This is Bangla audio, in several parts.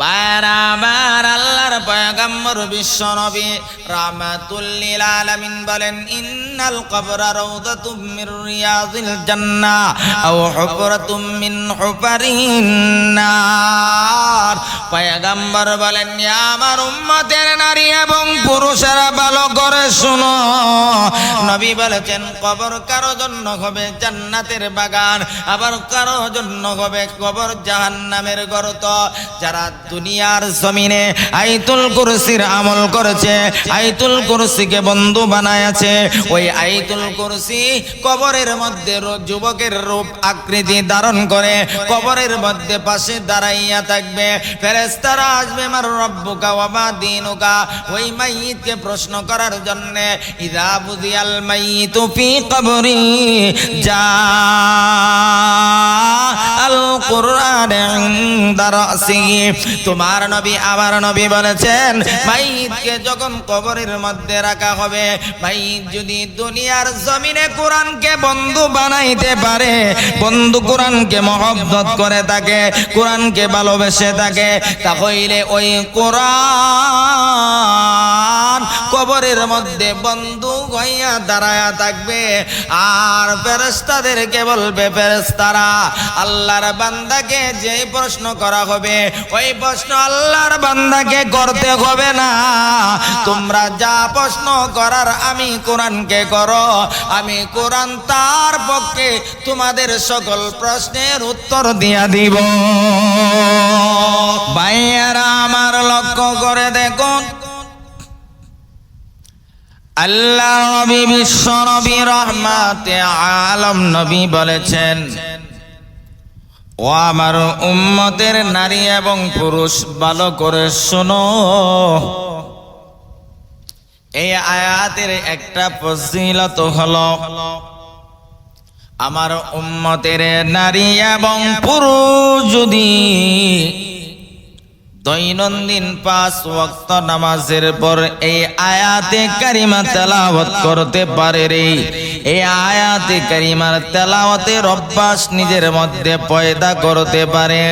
বারাবার আল্লাহর পয়গম্বর বিশ্ব নবী রাহমাতুল্লিল আলামিন বলেন, ইন্নাল কবরা রাউদাতুম মির রিয়াজিল জান্নাহ আও হুফরাতুম মিন হুফারিন নার। পয়গম্বর বলেন, ইয়া আমার উম্মতের নারী এবং পুরুষেরা ভালো করে শুনো। নবী বলেছেন, কবর কারও জন্য হবে জান্নাতের বাগান, আবার কারও জন্য হবে কবর জাহান্নামের গর্ত। যারা দুনিয়ার জমিনে আইতুল কুরসির আমল করেছে, আইতুল কুরসিকে বন্ধু বানায়াছে। ওই আইতুল কুরসি কবরের মধ্যে যুবকের রূপ আকৃতি ধারণ করে, কবরের মধ্যে পাশে দাঁড়াইয়া থাকবে। ফেরেস্তারা আসবে, মার রব্বুকা ওয়া দিনুকা। ওই মাইয়িতকে প্রশ্ন করার জন্য, ইদা বুদিয়াল মাইয়িতু ফি কবরি যা আল কুরআন ইনদা রাসিহি তোমার নবী, আমার নবী বলেছেন মাইয়িতকে যখন কবরের মধ্যে রাখা হবে মাইয়িত যদি দুনিয়ার জমিনে কোরআনকে বন্ধু বানাইতে পারে, বন্ধু কোরআনকে মহব্বত করে থাকে, কোরআনকে ভালোবেসে থাকে, তাহলে ওই কোরআন কবরের মধ্যে বন্ধু হইয়া দাঁড়ায়া থাকবে। আর ফেরেস্তাদেরকে বলবে ফেরেস্তারা আল্লাহর বান্দাকে যে প্রশ্ন করা হবে, ওই প্রশ্ন আল্লাহর বান্দাকে করতে হবে না। তোমরা যা প্রশ্ন করার আমি কোরআনকে করো। আমি কোরআন তার পক্ষে তোমাদের সকল প্রশ্নের উত্তর দিয়া দিব। ভাইয়ারা, আমার লক্ষ্য করে দেখুন। আল্লাহ নবী, বিশ্ব নবী, রহমাতে আলম নবী বলেছেন ও আমার উম্মতের নারী এবং পুরুষ, ভালো করে শোনো। এই আয়াতের একটা ফজিলত হলো, আমার উম্মতের নারী এবং পুরুষ যদি দৈনন্দিন পাঁচ ওয়াক্ত নামাজের পর এই আয়াতে কারিমা তেলাওয়াত করতে পারে রে। এই আয়াতে কারিমার তেলাওয়াতের অভ্যাস নিজের মধ্যে পয়দা করতে পারে।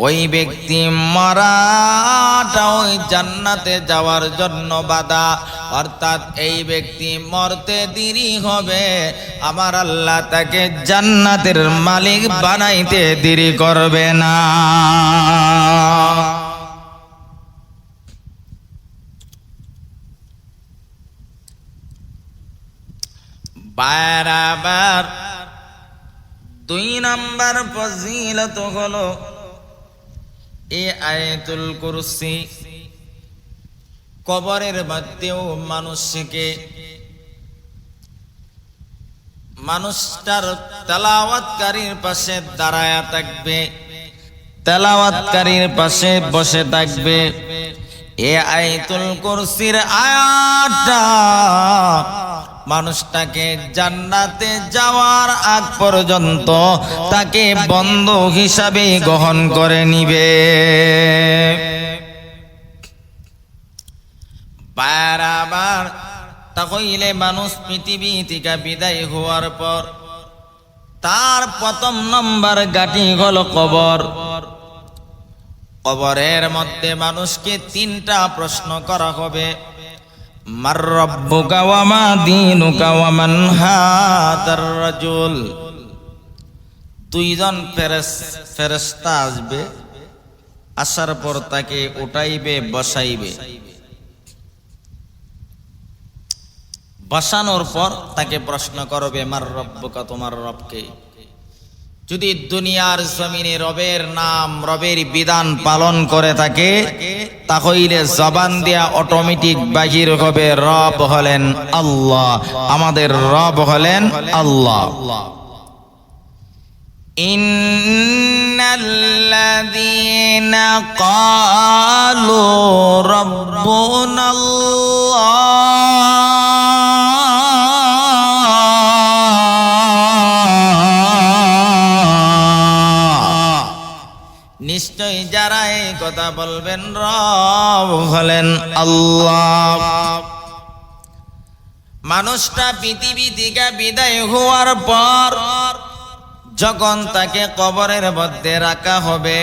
ওই ব্যক্তি মারাটা ওই জান্নাতে যাওয়ার জন্য বাধা। অর্থাৎ এই ব্যক্তি মরতে দেরি হবে। আমার আল্লাহ তাকে জান্নাতের মালিক বানাইতে দেরি করবে না। বারাবার দুই নাম্বার ফজিলত হলো এ আয়াতুল কুরসি কবরের মধ্যেও মানুষকে মানুষটার তেলাওয়াতকারীর পাশে দাঁড়ায়া থাকবে, তেলাওয়াতকারীর পাশে বসে থাকবে। এ আয়াতুল কুরসির আয়াতটা মানুষটাকে জান্নাতে যাওয়ার আগ পর্যন্ত তাকে বন্ধ হিসাবে গ্রহণ করে নিবে। বারাবার তাহলে মানুষ পৃথিবী থেকে বিদায় হওয়ার পর তার প্রথম নম্বর গাটি হল কবর। কবরের মধ্যে মানুষকে তিনটা প্রশ্ন করা হবে। মার রব্বুকা ওয়া মা দীনুকা মান হাদার রাজুল। দুইজন ফেরেশতা আসবে, আসার পর তাকে উঠাইবে, বসাইবে। বসানোর পর তাকে প্রশ্ন করবে, মার রব্বুকা তোমার রবকে। যদি দুনিয়ার জমিনে রবের নাম রবের বিধান পালন করে থাকে তাহলে জবান দিয়া অটোমেটিক বাহির হবে রব হলেন আল্লাহ আমাদের রব হলেন আল্লাহ إن الذين قالوا ربنا الله কথা বলবেন, রব হলেন আল্লাহ। মানুষটা পৃথিবী থেকে বিদায় হওয়ার পর যখন তাকে কবরের মধ্যে রাখা হবে,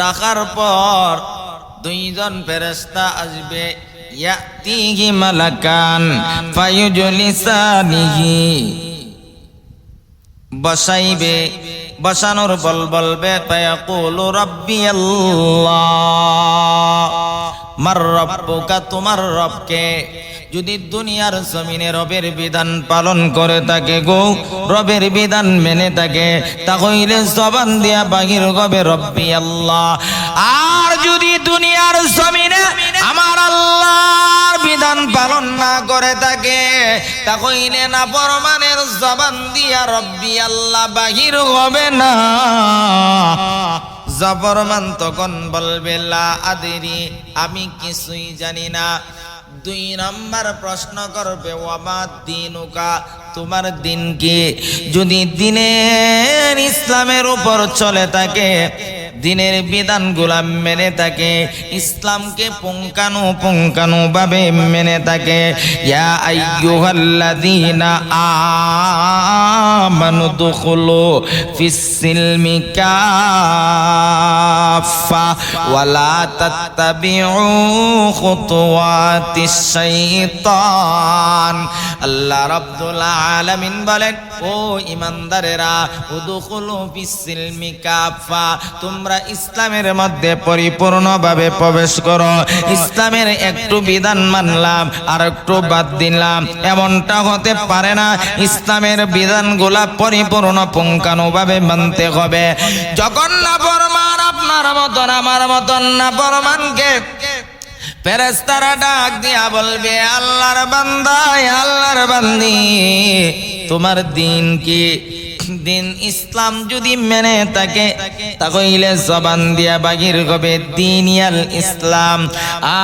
রাখার পর দুইজন ফেরেশতা আসবে, ইয়াতিহি মালাকান ফায়ুজলিসানিহি। বসাইবে বসানোর বল বলবে ফায়াকুলু রব্বি আল্লাহ মার রব্বুকা তোমার রবকে। যদি দুনিয়ার জমিনে রবের বিধান পালন করে থাকে গো, রবের বিধান মেনে থাকে, তাহলে জবান দিয়া বাহির গবে রব্বি আল্লাহ। আর যদি দুনিয়ার জমিনে আমার আল্লাহর বিধান পালন না করে থাকে, তাহলে না পরমানের জবান দিয়া রব্বি আল্লাহ বাহির হবে না। জবরমান তখন বলবে, লা আদেরি, আমি কিছুই জানি না। দুই নম্বর প্রশ্ন করবে ওয়ামাদ দিনুকা, তোমার দিন কি? যদি দিনের ইসলামের উপর চলে থাকে দিনের বিধানগুলা মেনে থাকে ইসলামকে পুঙ্কানু পুঙ্কানু ভাবে মেনে থাকে ইয়া আইয়ুহাল্লাযীনা দুখুলু আল্লাহ রাব্বুল আলামিন বলেন, ও ইমানদারেরা, উদুখুলু ফিস-সিলমি কাফা তোমরা ইসলামের মধ্যে পরিপূর্ণভাবে প্রবেশ করো। ইসলামের একটু বিধান মানলাম, আর একটু বাদ দিলাম। এমনটা হতে পারে না, ইসলামের বিধানগুলা পরিপূর্ণ পুঙ্খানুভাবে মানতে হবে। যখন না বরমান আপনার মতন, আমার মতন না বরমানকে ফেরেস্তারা ডাক দিয়া বলবে, আল্লাহর বান্দায়, আল্লাহর বান্দি, তোমার দিন কি? দিন ইসলাম যদি মেনে থাকে, তাহলে জবান দিয়া বাগির হবে দিনিয়াল ইসলাম।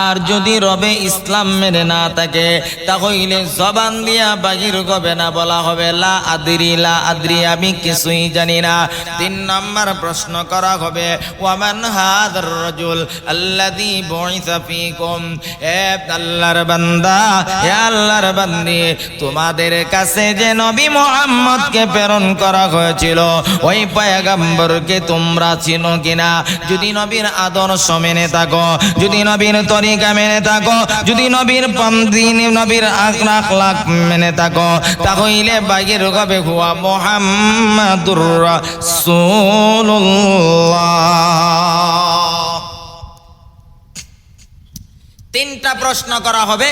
আর যদি রবে ইসলাম মেনে না থাকে, তাহলে জবান দিয়া বাগির হবে না বলা হবে। লা আদরি লা আদরি, আমি কিছুই জানি না। তিন নম্বর প্রশ্ন করা হবে, ওয়ামান হাদার রাজুল আল্লাযী বুইসা ফীকুম। এ আল্লাহর বান্দা, হে আল্লাহর বান্দি, তোমাদের কাছে যে নবী মুহাম্মদকে প্রেরণ করা হয়েছিল। ওই পয়গম্বরকে তোমরা চিনো কিনা? যদি নবীর আদর্শ মেনে থাকো, যদি নবীর তরিকা মেনে থাকো, যদি নবীর পন্দিন, নবীর আখলাক মেনে থাকো তাহলে বাগের হবে হুয়া মোহাম্মদুর রাসূলুল্লাহ। তিনটা প্রশ্ন করা হবে।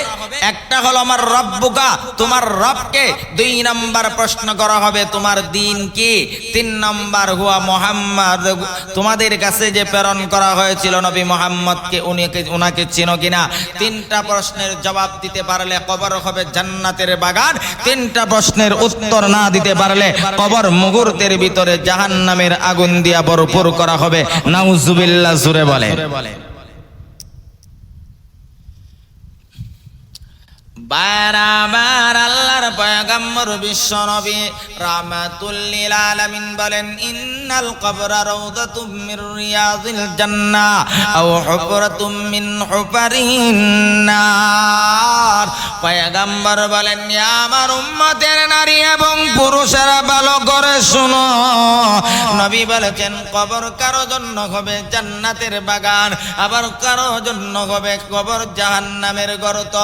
একটা হলো, আমার রব্বুকা, তোমার রবকে? দুই নাম্বার প্রশ্ন করা হবে, তোমার দিন কি? তিন নাম্বার, হুয়া মোহাম্মদ? তোমাদের কাছে যে প্রেরণ করা হয়েছিল নবী মোহাম্মদকে, উনিকে, উনাকে চিনো কিনা? তিনটা প্রশ্নের জবাব দিতে পারলে কবর হবে জান্নাতের বাগান। তিনটা প্রশ্নের উত্তর না দিতে পারলে কবর মুহূর্তের ভিতরে জাহান্নামের আগুন দিয়া ভরপুর করা হবে। নাউজুবিল্লাহ, জুরে বলে বারাবার আল্লাহর পয়গম্বর বিশ্ব নবী রাহমাতুল্লিল আলামিন বলেন, ইন্নাল কবরা রাউদাতুম মির রিয়াজিল জান্নাহ আও হুফরাতুম মিন হুফারিন নার। পয়গম্বর বলেন, ইয়া আমার উম্মতের নারী এবং পুরুষেরা ভালো করে শুনো। নবী বলেছেন, কবর কারও জন্য হবে জান্নাতের বাগান, আবার কারও জন্য হবে কবর জাহান্নামের গর্ত।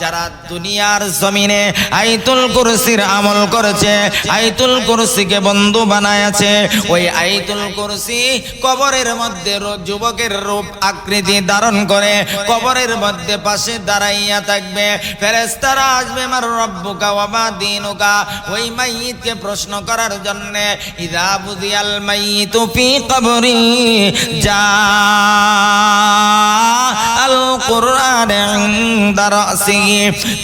যারা দুনিয়ার জমিনে আইতুল কুরসির আমল করেছে, আইতুল কুরসিকে বন্ধু বানায়াছে। ওই আইতুল কুরসি কবরের মধ্যে যুবকের রূপ আকৃতি ধারণ করে, কবরের মধ্যে পাশে দাঁড়াইয়া থাকবে। ফেরেস্তারা আসবে আমার রব্বুকা ওয়ামা দিনুকা? ওই মাইয়িতকে প্রশ্ন করার জন্য, ইদা বুদিয়াল মাইয়িতু ফি কবরি, যা আল কুরআন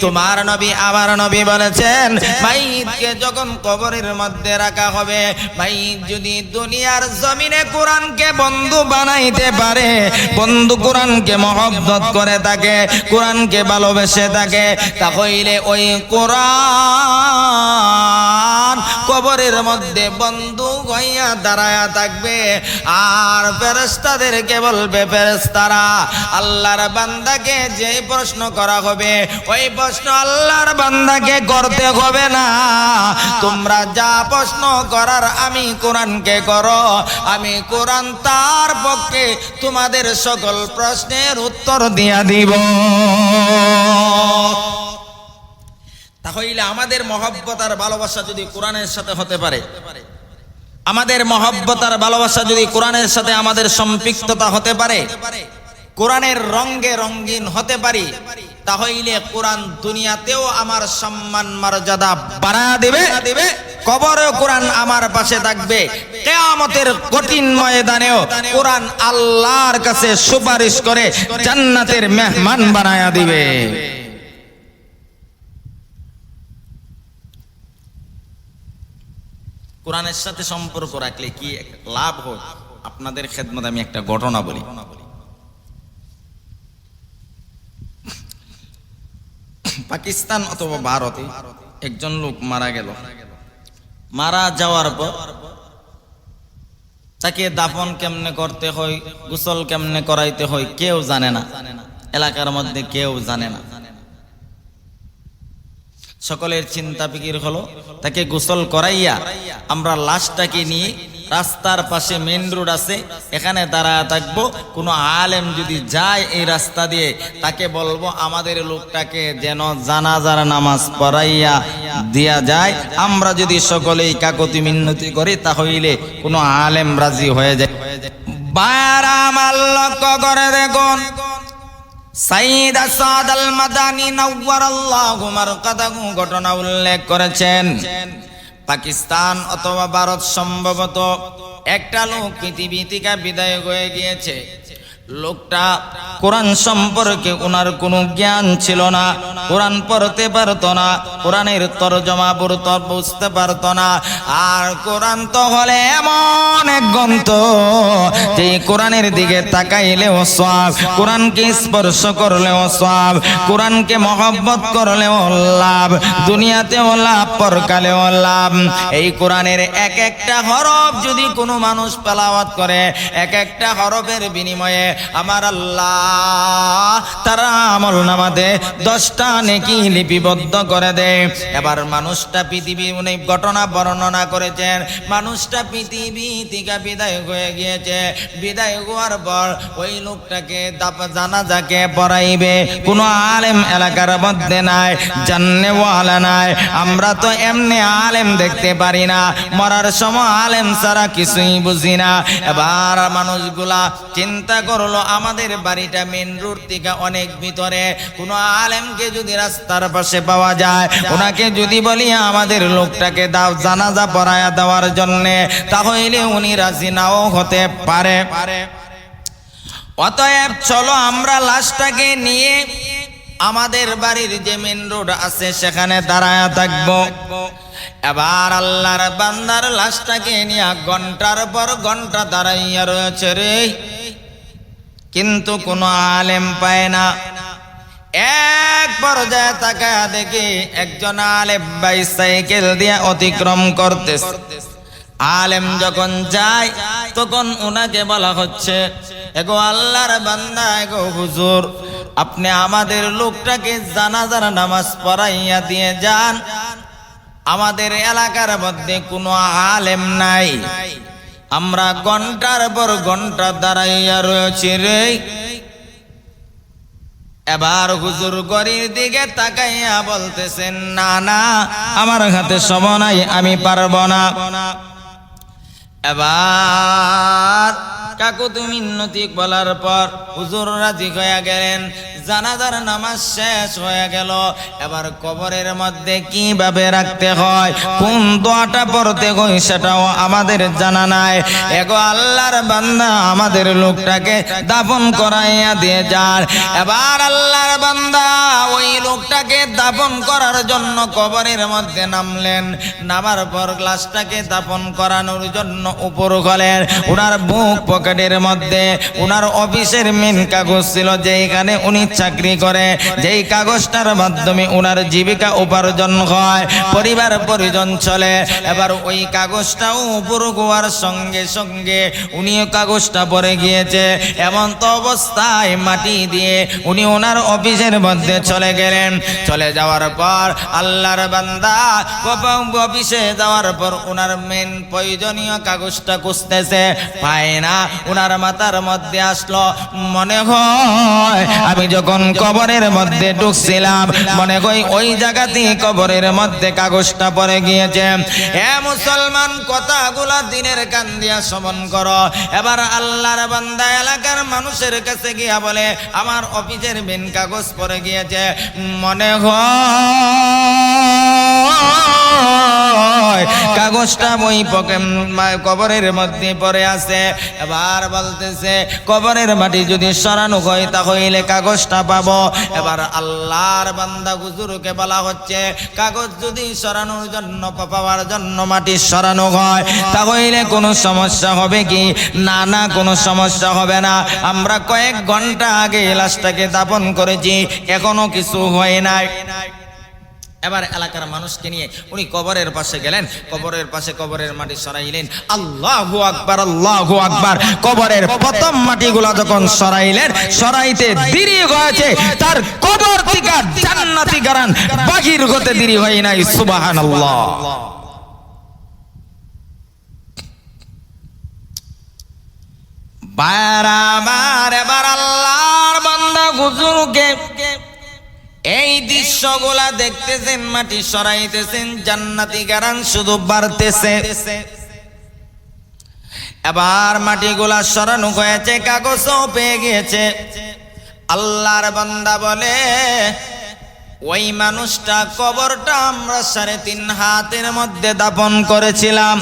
তোমার নবী আমার নবী বলেছেন, মাইতকে যখন কবরের মধ্যে রাখা হবে, মাইত যদি দুনিয়ার জমিনে কোরআনকে বন্ধু বানাইতে পারে, বন্ধু কোরআনকে মহব্বত করে থাকে, কোরআনকে ভালোবেসে থাকে, তাহলে ওই কোরআন কবরের মধ্যে বন্ধু হইয়া দাঁড়ায়া থাকবে। আর ফেরেস্তাদেরকে বলবে ফেরেস্তারা আল্লাহর বান্দাকে যে প্রশ্ন করা হবে, ওই প্রশ্ন আল্লাহর বান্দাকে করতে হবে না। তোমরা যা প্রশ্ন করার আমি কোরআনকে করো, আমি কোরআন তার পক্ষে তোমাদের সকল প্রশ্নের উত্তর দিয়া দিব। তাহলে আমাদের মহব্বত আর ভালোবাসা যদি কোরআনের সাথে হতে পারে, আমাদের মহব্বত আর ভালোবাসা যদি কোরআনের সাথে আমাদের সম্পৃক্ততা হতে পারে কোরআনের রঙ্গে রঙ্গিন হতে পারি তাহলে কোরআন দুনিয়াতেও আমার সম্মান মর্যাদা বাড়া দেবে। দেবে কবরেও কোরআন আমার পাশে থাকবে। কেয়ামতের কঠিন ময়দানেও কোরআন আল্লাহর কাছে সুপারিশ করে জান্নাতের মেহমান বানায়া দিবে। কোরআনের সাথে সম্পর্ক রাখলে কি লাভ হোক আপনাদের খেদমত আমি একটা ঘটনা বলি। পাকিস্তান অথবা ভারতে একজন লোক মারা গেল। মারা যাওয়ার পর তাকে দাফন কেমনে করতে হয়, গোসল কেমনে করাইতে হয় কেউ জানে না। এলাকার মধ্যে কেউ জানে না। সকলের চিন্তা ফিকির হলো, তাকে গোসল করাইয়া আমরা লাশটাকে নিয়ে রাস্তার পাশে মেন রোড আছে, এখানে দাঁড়ায় থাকব। কোনো আলেম যদি যায় এই রাস্তা দিয়ে, তাকে বলব, আমাদের লোকটাকে যেন জানাজার নামাজ পড়াইয়া দিয়া যায়। আমরা যদি সকলেই কাকতি মিন্নতি করি তাহলে কোনো আলেম রাজি হয়ে যায়। বায়ারাম লক্ষ্য করে দেখুন সাইদ আসাদ আল মাদানি নওয়ারাল্লাহু মারকাদাহু ঘটনা উল্লেখ করেছেন। পাকিস্তান অথবা ভারত সম্ভবত একটা লোক পৃথিবী থেকে বিদায় হয়ে গিয়েছে। লোকটা কোরআন সম্পর্কে ওনার কোনো জ্ঞান ছিল না। কোরআন পড়তে পারতো না, কোরআনের তরজমা বুরত বুঝতে পারতো না। আর কোরআন তো হলে এমন এক গ্রন্থ, যে কোরআনের দিকে তাকাইলেও সব কোরআনকে স্পর্শ করলেও সব কোরআনকে মহব্বত করলেও লাভ, দুনিয়াতেও লাভ, পরকালেও লাভ। এই কোরআনের এক একটা হরফ যদি কোনো মানুষ পালাওয়াত করে, এক একটা হরফের বিনিময়ে আমার আল্লাহ, তারা আমল নামাতে দশটা নেকি লিপিবদ্ধ করে দেয় এবার মানুষটা পৃথিবী উনি ঘটনা বর্ণনা করেছেন। মানুষটা পৃথিবী থেকে বিদায় হয়ে গিয়েছে। বিদায় হওয়ার পর ওই লোকটাকে জানাজাকে পড়াইবে। কোনো আলেম এলাকার মধ্যে নাই, জান্নেওয়ালা নাই। আমরা তো এমনি আলেম দেখতে পারি না। মরার সময় আলেম ছাড়া কিছুই বুঝি না। এবার মানুষগুলা চিন্তা করল আমাদের বাড়িটা মেন রোড থেকে অনেক ভিতরে। কোনো আলেমকে যদি রাস্তার পাশে পাওয়া যায়, ওনাকে যদি বলি, আমাদের লোকটাকে দাও জানাজা পড়ায়া দেওয়ার জন্যে, তাহলে উনি রাজি নাও হতে পারে। অতএব চলো আমরা লাশটাকে নিয়ে আমাদের বাড়ির যে মেন রোড আছে, সেখানে দাঁড়ায়া থাকব। এবার আল্লাহর বান্দার লাশটাকে নিয়ে ঘণ্টার পর ঘণ্টা দাঁড়াইয়া রয়েছে রে। কিন্তু কোনো আলেম পায় না। এক পর্যায়ে তাকায় দেখি একজন আলেম বাই সাইকেল দিয়ে অতিক্রম করতেছে। আলেম যখন যায়, তখন ওনাকে বলা হচ্ছে, এগো আল্লাহর বান্দা, এগো হুজুর, আপনি আমাদের লোকটাকে জানাজার নামাজ পড়াইয়া দিয়ে যান। আমাদের এলাকার মধ্যে কোনো আলেম নাই। আমরা ঘণ্টার পর ঘণ্টা দাঁড়াইয়া রয়েছি রে। এবার হুজুর গরির দিকে তাকাইয়া বলতেছেন, না না, আমার হাতে সব নাই, আমি পারব না। এবার কাকু তুমি নতি বলার পর হুজুর রাজি হয়ে গেলেন, জানাজার নামাজ শেষ হয়ে গেল। এবার কবরের মধ্যে কীভাবে রাখতে হয়, কোন দোয়াটা পড়তে হয় সেটাও আমাদের জানা নাই। এগো আল্লাহর বান্দা আমাদের লোকটাকে দাফন করাইয়া দিয়ে যান। এবার আল্লাহর বান্দা ওই লোকটাকে দাফন করার জন্য কবরের মধ্যে নামলেন। নামার পর গ্লাসটাকে দাফন করানোর জন্য উপর গলেন ওনার বুক পকেটের মধ্যে ওনার অফিসের মেন কাগজ ছিল যেখানে উনি চাকরি করে। যেই কাগজটার মাধ্যমে ওনার জীবিকা উপার্জন হয়, পরিবার পরিজন চলে। এবার ওই কাগজটাও পুরো গোয়ার সঙ্গে সঙ্গে উনিও কাগজটা পরে গিয়েছে। এমন তো অবস্থায় মাটি দিয়ে উনি ওনার অফিসের মধ্যে চলে গেলেন। চলে যাওয়ার পর আল্লাহর বান্দা অফিসে যাওয়ার পর ওনার মেন প্রয়োজনীয় কাগজটা খুঁজতেছে, পায় না। ওনার মাথার মধ্যে আসলো, মনে হয় আমি যখন কবরের মধ্যে ঢুকছিলাম, মনে হয় ওই জায়গাতে কবরের মধ্যে কাগজটা পড়ে গিয়েছে। এ মুসলমান, কথাগুলা দিনের কান দিয়া শ্রবণ করো। এবার আল্লাহর বান্দা এলাকার মানুষের কাছে গিয়া বলে, আমার অফিসের বিন কাগজ পড়ে গিয়েছে। মনে হয়, কাগজটা বই পকে মা- কবরের মধ্যে পড়ে আছে। এবার বলতেছে, কবরের মাটি যদি সরানো হয় তাহলে কাগজটা পাবো। এবার আল্লাহর বান্দা হুজুরকে বলা হচ্ছে, কাগজ যদি সরানোর জন্য, পাওয়ার জন্য মাটি সরানো হয়, তাহলে কোনো সমস্যা হবে কি? না না, কোনো সমস্যা হবে না। আমরা কয়েক ঘণ্টা আগে লাশটাকে দাপন করেছি, এখনও কিছু হয় নাই। এবার এলাকার মানুষকে নিয়ে উনি কবরের পাশে গেলেন, কবরের পাশে কবরের মাটি সরাইলেন। আল্লাহু আকবার আল্লাহু আকবার। কবরের প্রথম মাটিগুলা যখন সরাইলেন, সরাইতে দেরি হয়েছে, তার কবর থেকে জান্নাতি গারান বাহির হতে দেরি হয় নাই, সুবহানাল্লাহ। বারাবার এবার দৃশ্যগুলা দেখতেছেন, মাটি সরাইতেছেন, জান্নাতি গারান শুধু বাড়তেছে। এবার মাটিগুলা সরানো হয়েছে, কাগজও পেয়ে গিয়েছে। আল্লাহর বান্দা বলে, ওই মানুষটা কবরটা আমরা সাড়ে তিন হাতের মধ্যে দাপন করেছিলাম।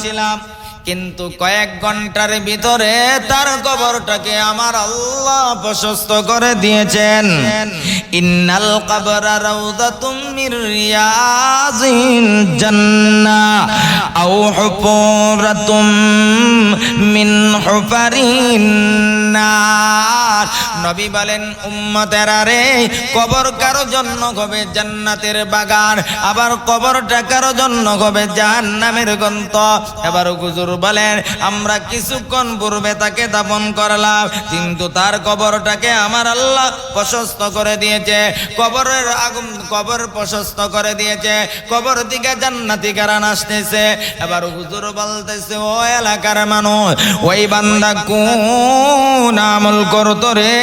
কিন্তু কয়েক ঘণ্টার ভিতরে তার কবরটাকে আমার আল্লাহ প্রশস্ত করে দিয়েছেন। ইন্নাল কবরা রাউদাতুম মির রিয়াজিন জান্নাহ আও হুফরাতুম মিন হুফারিন নবী বলেন, উম্মতেরা রে, কবর কারও জন্য হবে জান্নাতের বাগান, আবার কবরটা কারও জন্য হবে জাহান্নামের গন্ত। এবার হুজুর বলেন, আমরা কিছুক্ষণ পূর্বে তাকে দাপন করলাম, কিন্তু তার কবরটাকে আমার আল্লাহ প্রশস্ত করে দিয়েছে। কবরের আগুন কবর প্রশস্ত করে দিয়েছে, কবর দিকে জান্নাতি কারণ আসতেছে। এবার হুজুর বলতেছে, ও এলাকার মানুষ, ওই বান্দা কোন আমল করতো রে?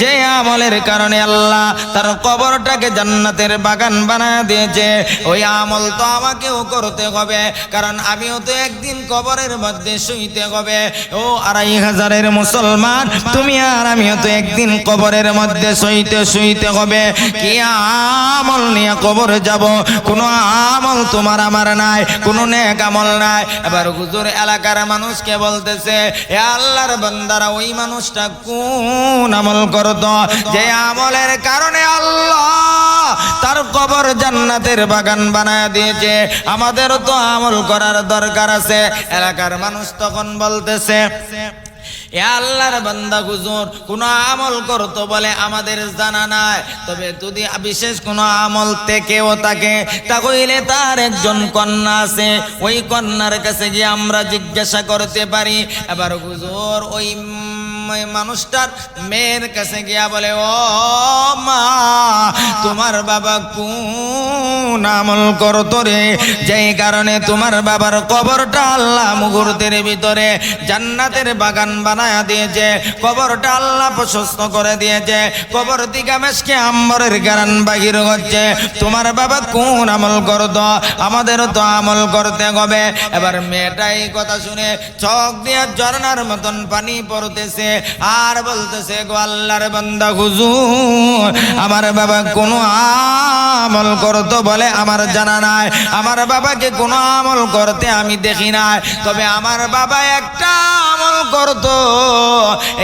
যে আমলের কারণে আল্লাহ তার কবরটাকে জান্নাতের বাগান বানায় দিয়েছে। ওই আমল তো আমাকেও করতে হবে, কারণ আমিও তো একদিন কবরের মধ্যে শুইতে হবে। ও আড়াই হাজারের মুসলমান, তুমি আর আমিও তো একদিন কবরের মধ্যে শুইতে শুইতে হবে। কি আমল নিয়ে কবর যাব? কোনো আমল তোমার আমার নাই, কোনো নেক আমল নাই। এবার হুজুর এলাকার মানুষকে বলতেছে, এ আল্লাহর বান্দারা, ওই মানুষটা কোন আমল করত। যে আমলের কারণে আল্লাহ তার কবর জান্নাতের বাগান বানায় দিয়েছে। আমাদেরও তো আমল করার দরকার আছে। এলাকার মানুষ তখন বলতেছে আল্লাহর বান্দা হুজুর, কোন আমল করতো বলে আমাদের জানা নাই। তবে যদি বিশেষ কোন আমল থেকেও থাকে, তাহলে তার একজন কন্যা আছে। ওই কন্যার কাছে গিয়ে আমরা জিজ্ঞাসা করতে পারি। এবার হুজুর ওই মানুষটার মেয়ের কাছে গিয়া বলে, ও মা, তোমার বাবা কোন আমল করতো রে? যেই কারণে তোমার বাবার কবরটা আল্লাহ মুহূর্তের ভিতরে জান্নাতের বাগান বানায়া দিয়েছে। কবরটা আল্লাহ প্রশস্ত করে দিয়েছে। কবর দিকে মেশকে আম্বরের গারান বাহির হচ্ছে। তোমার বাবা কোন আমল করতো? আমাদেরও তো আমল করতে হবে। এবার মেয়েটা এই কথা শুনে চোখ দিয়ে ঝর্নার মতন পানি পড়তেছে। আর বলতেছে গোয়াল্লার বান্দা হুজুর, আমার বাবা কোন আমল করতো বলে আমার জানা নাই। আমার বাবাকে কোন আমল করতে আমি দেখি নাই। তবে আমার বাবা একটা করতো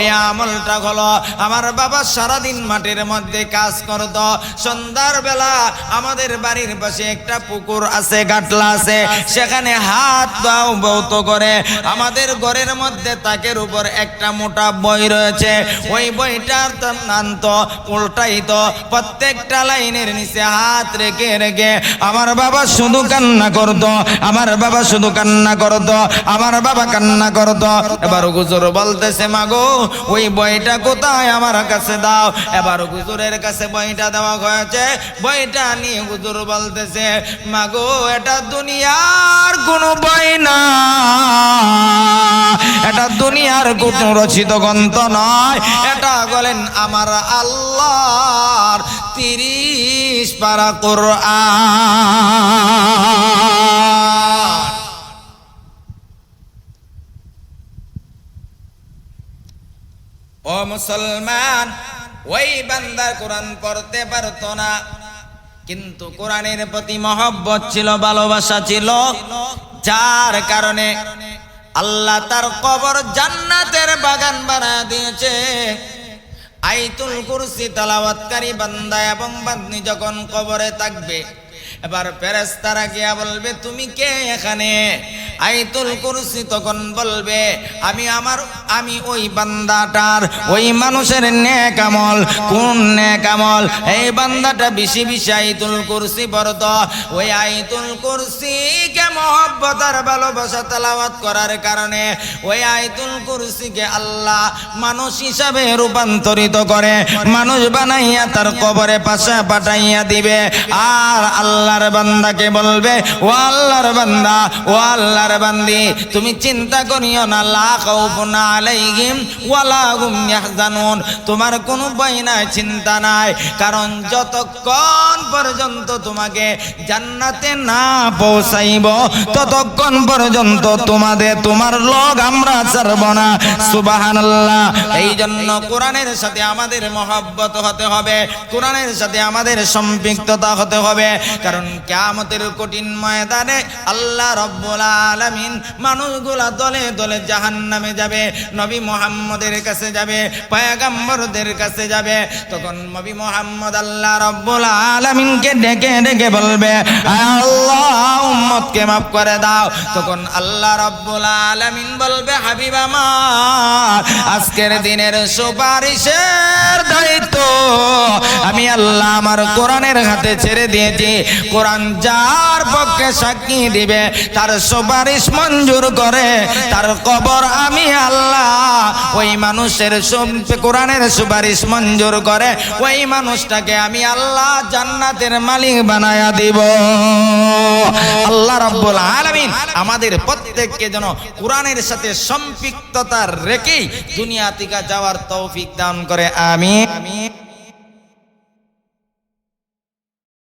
এই আমলটা হলো আমার বাবা সারাদিন মাটির মধ্যে কাজ করত। সন্ধ্যার বেলা আমাদের বাড়ির পাশে একটা পুকুর আছে, গাটলা আছে। সেখানে হাত দাও বৌত করে। আমাদের ঘরের মধ্যে তাকের উপর একটা মোটা বই রয়েছে। ওই বইটার নান্ত উল্টাইতো। প্রত্যেকটা লাইনের নিচে হাত রেখে রেখে আমার বাবা শুধু কান্না করতো। আমার বাবা শুধু কান্না করতো। আমার বাবা কান্না করতো। এবার গুজুর বলতেছে, মাগো, ওই বইটা কোথায়? আমার কাছে দাও। এবার গুজুরের কাছে বইটা দেওয়া হয়েছে। বইটা নিয়ে গুজুর বলতেছে, মাগো, এটা দুনিয়ার কোনো বই না। এটা দুনিয়ার কোনো রচিত গ্রন্থ নয়। এটা বলেন আমার আল্লাহর তিরিশ পারা কোরআন। ও মুসলমান, ওই বান্দা কোরআন পড়তে পারতো না। কিন্তু কোরআনের প্রতি মহব্বত ছিল, ভালোবাসা ছিল। যার কারণে আল্লাহ তার কবর জান্নাতের বাগান বানা দিয়েছে। আইতুল কুরসি তালাওয়াতকারী বান্দা এবং বান্দি যখন কবরে থাকবে এবার ফেরেস্তারা গিয়া বলবে, তুমি কে এখানে? আইতুল কুরসি তখন বলবে, আমি আমার, আমি ওই বান্দাটার, ওই মানুষের নেক আমল। কোন নেক আমল? এই বান্দাটা বেশি বেশি আইতুল কুরসি পড়ত ওই আইতুল কুরসি কে মহব্বত আর ভালোবাসা তালাওয়াত করার কারণে ওই আইতুল কুরসিকে আল্লাহ মানুষ হিসাবে রূপান্তরিত করে। মানুষ বানাইয়া তার কবরে পাশে পাঠাইয়া দিবে। আর আল্লাহর বান্দাকে বলবে, ও আল্লাহর বান্দা, ও আল্লাহর বান্দি, তুমি চিন্তা করিও না, লা খাউফুন আলাইহিম ওয়ালা হুম ইয়াহজানুন। তোমার কোনো ভয় নাই, চিন্তা নাই, কারণ যতক্ষণ পর্যন্ত তোমাকে জান্নাতে না পৌঁছাইব, ততক্ষণ পর্যন্ত তোমাদের, তোমার লগ আমরা ছাড়ব না। সুবহানাল্লাহ। এই জন্য কোরআনের সাথে আমাদের মহব্বত হতে হবে, কোরআনের সাথে আমাদের সম্পৃক্ততা হতে হবে, কারণ কিয়ামতের কঠিন ময়দানে আল্লাহ রব্বুল আলামিন মানুষগুলা দলে দলে জাহান্নামে যাবে, নবী মোহাম্মদের কাছে যাবে, পয়গম্বরদের কাছে যাবে। তখন নবী মুহাম্মদ আল্লাহ রব্বুল আলামিনকে ডেকে ডেকে বলবে আল্লাহ, উম্মতকে মাফ করে দাও। তখন আল্লাহ রব্বুল আলামিন বলবে, হাবিব আমার, আজকের দিনের সুপারিশের দায়িত্ব আমি আল্লাহ আমার কোরআনের হাতে ছেড়ে দিয়েছি। কোরআন যার পক্ষে সাক্ষী দিবে, তার সুপারিশ মঞ্জুর করে, তার কবর আমি আল্লাহ। ওই মানুষের কোরআনের সুপারিশ মঞ্জুর করে, ওই মানুষটাকে আমি আল্লাহ জান্নাতের মালিক বানায়া দিব। আল্লাহ রাব্বুল আলামিন আমাদের প্রত্যেককে যেন কোরআনের সাথে সম্পৃক্ততা রেখেই দুনিয়া থেকে যাওয়ার তৌফিক দান করে আমি আমি